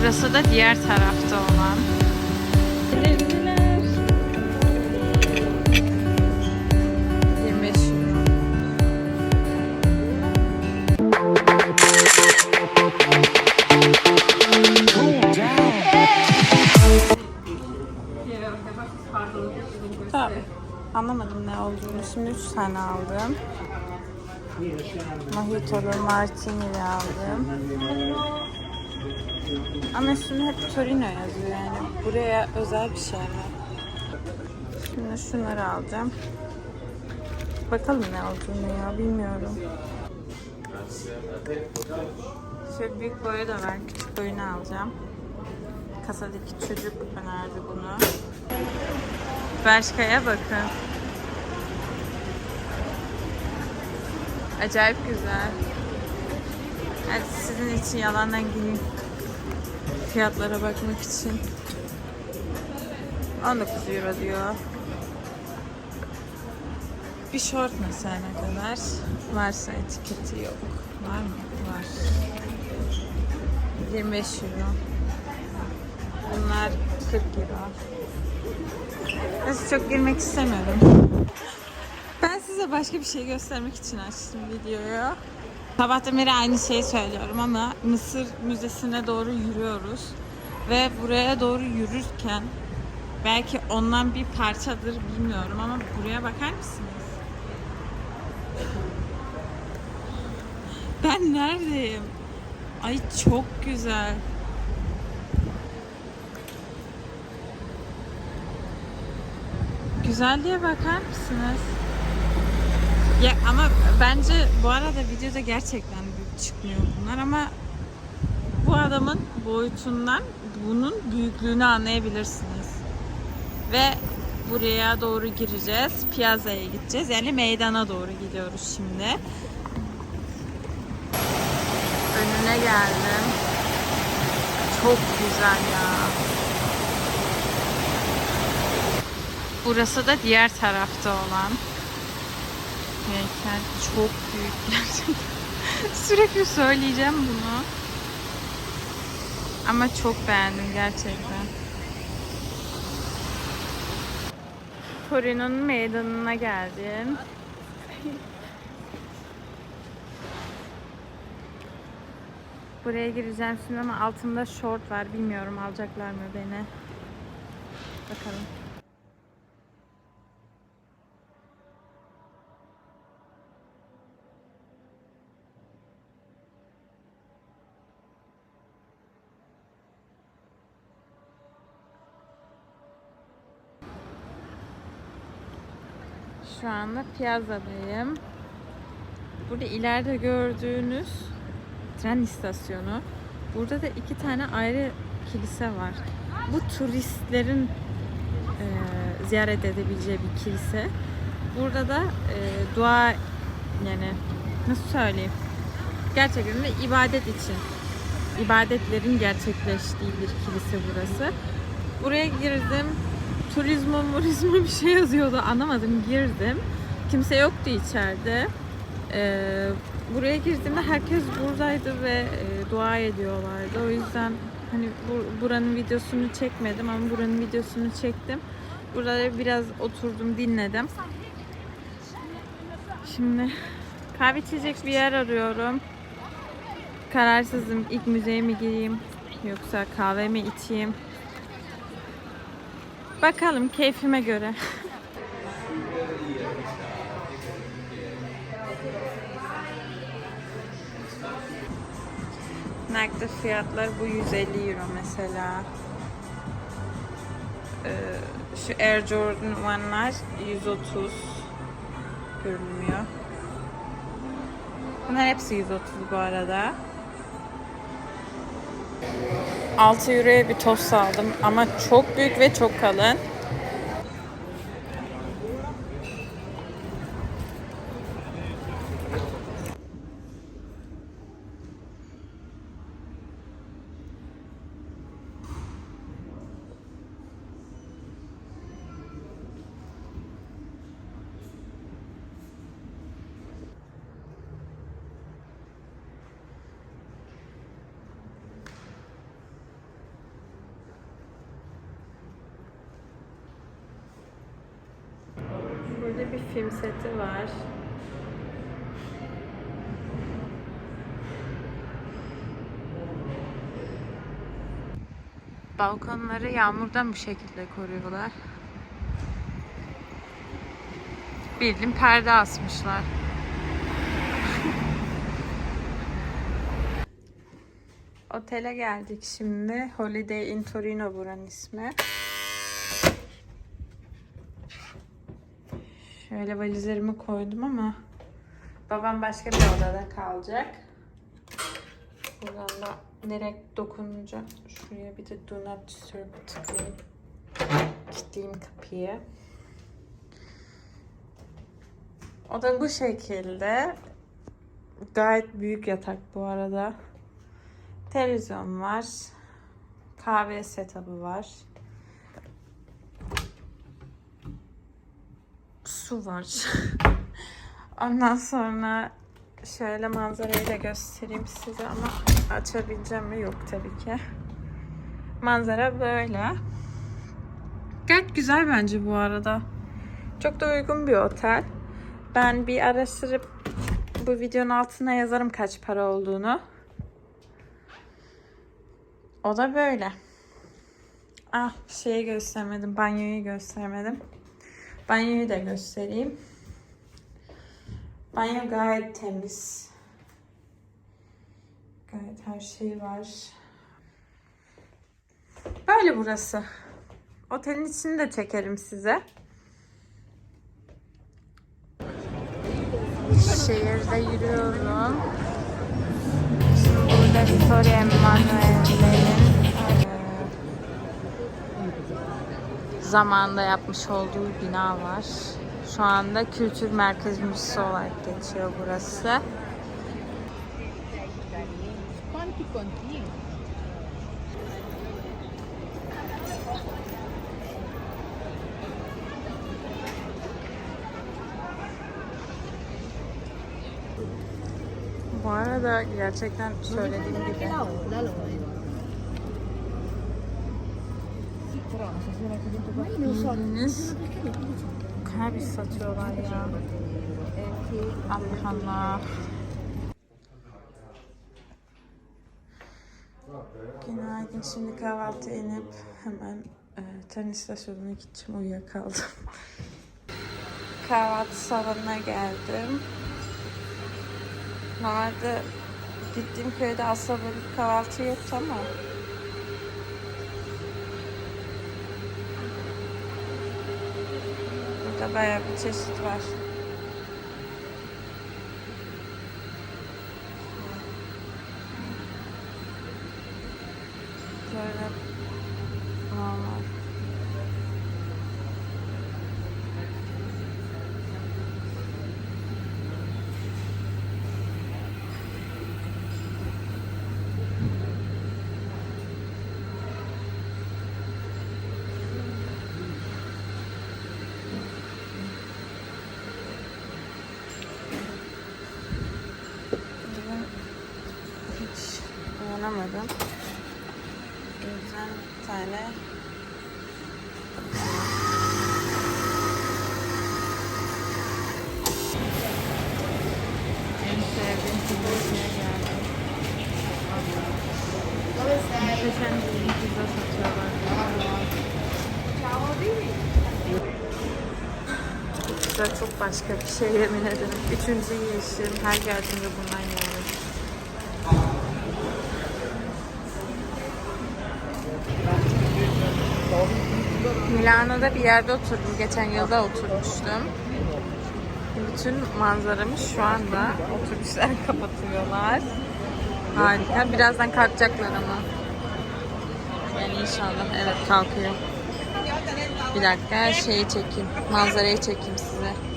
Burası da diğer tarafta olan. Teşekkürler. 25 euro. Tamam. Anlamadım ne olduğunu. Şimdi 3 tane aldım. Mojito'lu martini'li aldım. Ama üstünde hep Torino yazıyor yani. Buraya özel bir şey var. Şimdi şunları alacağım. Bakalım ne olduğunu ya bilmiyorum. Şöyle büyük boyu da var. Küçük boyunu alacağım. Kasadaki çocuk önerdi bunu. Bershka'ya bakın. Acayip güzel. Hadi sizin için yalandan gireyim. Fiyatlara bakmak için. 19 euro diyor. Bir short mesela ne kadar? Varsa etiketi yok. Var mı? Var. 25 euro. Bunlar 40 euro. Neyse çok girmek istemiyorum. Ben size başka bir şey göstermek için açtım videoyu. Sabahtan beri aynı şeyi söylüyorum ama Mısır Müzesi'ne doğru yürüyoruz. Ve buraya doğru yürürken belki ondan bir parçadır bilmiyorum ama buraya bakar mısınız? Ben neredeyim? Ay çok güzel. Güzelliğe bakar mısınız? Ya ama bence bu arada videoda gerçekten çıkmıyor bunlar ama bu adamın boyutundan bunun büyüklüğünü anlayabilirsiniz. Ve buraya doğru gireceğiz. Piyazaya gideceğiz. Yani meydana doğru gidiyoruz şimdi. Önüne geldim. Çok güzel ya. Burası da diğer tarafta olan heykel. Çok büyük gerçekten. Sürekli söyleyeceğim bunu. Ama çok beğendim gerçekten. Torino'nun meydanına geldim. Buraya gireceğim şimdi ama altımda short var. Bilmiyorum alacaklar mı beni. Bakalım. Şu anda Piazza'dayım. Burada ileride gördüğünüz tren istasyonu. Burada da iki tane ayrı kilise var. Bu turistlerin e, ziyaret edebileceği bir kilise. Burada da e, dua yani nasıl söyleyeyim? Gerçekten de ibadet için. ibadetlerin gerçekleştiği bir kilise burası. Buraya girdim. Turizmo murizmo bir şey yazıyordu. Anlamadım. Girdim. Kimse yoktu içeride. Ee, buraya girdiğimde herkes buradaydı ve e, dua ediyorlardı. O yüzden hani bu, buranın videosunu çekmedim ama buranın videosunu çektim. Burada biraz oturdum dinledim. Şimdi kahve içecek bir yer arıyorum. Kararsızım. İlk müzeye mi gireyim yoksa kahve mi içeyim? Bakalım keyfime göre. Nakde fiyatlar bu 150 euro mesela. Ee, şu Air Jordan One'lar 130 görünmüyor. Bunlar hepsi 130 bu arada. 6 euroya bir tost aldım ama çok büyük ve çok kalın. Böyle bir film seti var. Balkonları yağmurdan bu şekilde koruyorlar. Bildiğin perde asmışlar. Otele geldik şimdi. Holiday in Torino buranın ismi. Şöyle valizlerimi koydum ama babam başka bir odada kalacak. Buradan da direkt dokununca şuraya bir de do not disturb tıklayayım. Kilitleyeyim kapıyı. O da bu şekilde. Gayet büyük yatak bu arada. Televizyon var. Kahve setup'ı var. Su var. Ondan sonra şöyle manzarayı da göstereyim size ama açabileceğim mi? Yok tabii ki. Manzara böyle. Gayet güzel bence bu arada. Çok da uygun bir otel. Ben bir araştırıp bu videonun altına yazarım kaç para olduğunu. O da böyle. Ah şeyi göstermedim. Banyoyu göstermedim. Banyoyu da göstereyim. Banyo gayet temiz. Gayet her şey var. Böyle burası. Otelin içini de çekerim size. Şehirde yürüyorum. Şimdi burada Victoria Emanuele'nin zamanında yapmış olduğu bina var. Şu anda Kültür Merkez Müzesi olarak geçiyor burası. Bu arada gerçekten söylediğim gibi bildiğiniz kanabis satıyorlar ya. Allah Allah. Günaydın. Şimdi kahvaltı inip hemen e, tren istasyonuna gideceğim. Uyuyakaldım. kahvaltı salonuna geldim. Normalde gittiğim köyde asla böyle kahvaltı yoktu ama burada bayağı bir çeşit var. Böyle uyanamadım. O yüzden bir tane en sevdiğim pizzacıya geldim. Muhteşem bir pizza satıyorlar. Pizza çok başka bir şey yemin ederim. Üçüncü yiyişim. Her geldiğimde bundan yiyorum. Milano'da bir yerde oturdum. Geçen yılda oturmuştum. Bütün manzaramı şu anda otobüsler kapatıyorlar. Harika. Birazdan kalkacaklar ama. Yani inşallah. Evet kalkıyor. Bir dakika şeyi çekeyim. Manzarayı çekeyim size.